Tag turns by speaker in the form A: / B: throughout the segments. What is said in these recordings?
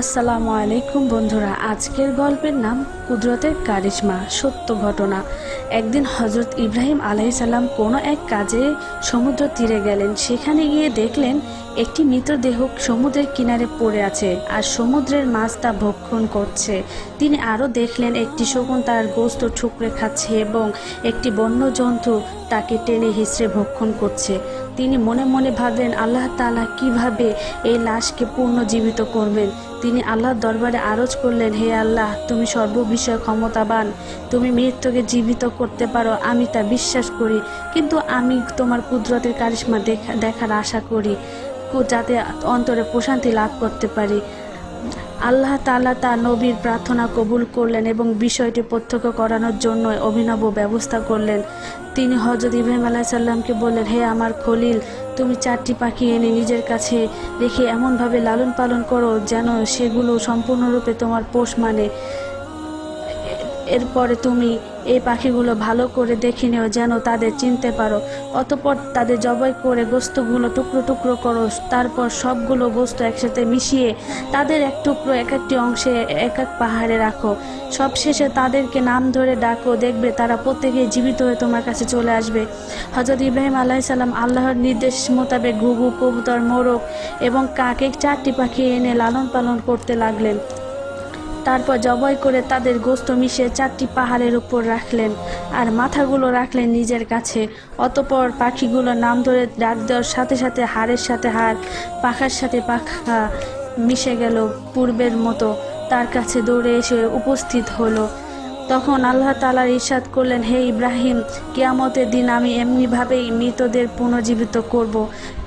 A: আসসালামু আলাইকুম বন্ধুরা, আজকের গল্পের নাম কুদরতের কারিশমা, সত্য ঘটনা। একদিন হজরত ইব্রাহিম আলাইসাল্লাম কোনো এক কাজে সমুদ্র তীরে গেলেন। সেখানে গিয়ে দেখলেন একটি মৃতদেহ সমুদ্রের কিনারে পড়ে আছে আর সমুদ্রের মাছ তা ভক্ষণ করছে। তিনি আরও দেখলেন একটি শকুন তার গোস্ত ঠুকরে খাচ্ছে এবং একটি বন্য জন্তু তাকে টেনে হিসড়ে ভক্ষণ করছে। তিনি মনে মনে ভাবলেন, আল্লাহ তালা কীভাবে এই লাশকে পুনর্জীবিত করবেন? তিনি আল্লাহর দরবারে আরজ করলেন, হে আল্লাহ, তুমি সর্ববিষয়ে ক্ষমতাবান, তুমি মৃত্যুকে জীবিত করতে পারো, আমি তা বিশ্বাস করি। কিন্তু আমি তোমার কুদরতের কারিশ্মা দেখা, দেখার আশা করি যাতে অন্তরে প্রশান্তি লাভ করতে পারি। আল্লাহ তালা তা নবীর প্রার্থনা কবুল করলেন এবং বিষয়টি প্রত্যক্ষ করানোর জন্য অভিনব ব্যবস্থা করলেন। তিনি হজরত ইব্রাহিম আলাহ সাল্লামকে বললেন, হে আমার খলিল, তুমি চারটি পাখি এনে নিজের কাছে রেখে এমনভাবে লালন পালন করো যেন সেগুলো সম্পূর্ণরূপে তোমার পোষ মানে। এরপরে তুমি এই পাখিগুলো ভালো করে দেখে নিও যেন তাদের চিনতে পারো। অতপর তাদের জবাই করে গোস্তগুলো টুকরো টুকরো করো। তারপর সবগুলো গোস্ত একসাথে মিশিয়ে তাদের এক টুকরো এক একটি অংশে এক এক পাহাড়ে রাখো। সবশেষে তাদেরকে নাম ধরে ডাকো, দেখবে তারা প্রত্যেকে জীবিত হয়ে তোমার কাছে চলে আসবে। হজরত ইব্রাহিম আলাইসাল্লাম আল্লাহর নির্দেশ মোতাবেক ঘুঘু, কবুতর, মোরগ এবং কাক চারটি পাখি এনে লালন পালন করতে লাগলেন। তারপর জবাই করে তাদের গোস্ত মিশিয়ে চারটি পাহাড়ের উপর রাখলেন আর মাথাগুলো রাখলেন নিজের কাছে। অতপর পাখিগুলো নাম ধরে ডাক দেওয়ার সাথে সাথে হাড়ের সাথে হাড়, পাখার সাথে পাখা মিশে গেল পূর্বের মতো। তার কাছে দৌড়ে এসে উপস্থিত হলো। তখন আল্লাহ তালার ইরশাদ করলেন, হে ইব্রাহিম, কিয়ামতের দিন আমি এমনিভাবেই মৃতদের পুনর্জীবিত করব।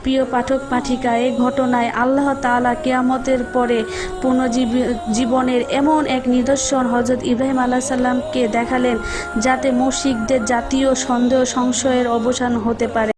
A: প্রিয় পাঠক পাঠিকা এই ঘটনায় আল্লাহ তাআলা কিয়ামতের পরে পুনর্জীবী, জীবনের এমন এক নিদর্শন হজরত ইব্রাহিম আল্লাহ সাল্লামকে দেখালেন, যাতে মুশিকদের জাতীয় সন্দেহ সংশয়ের অবসান হতে পারে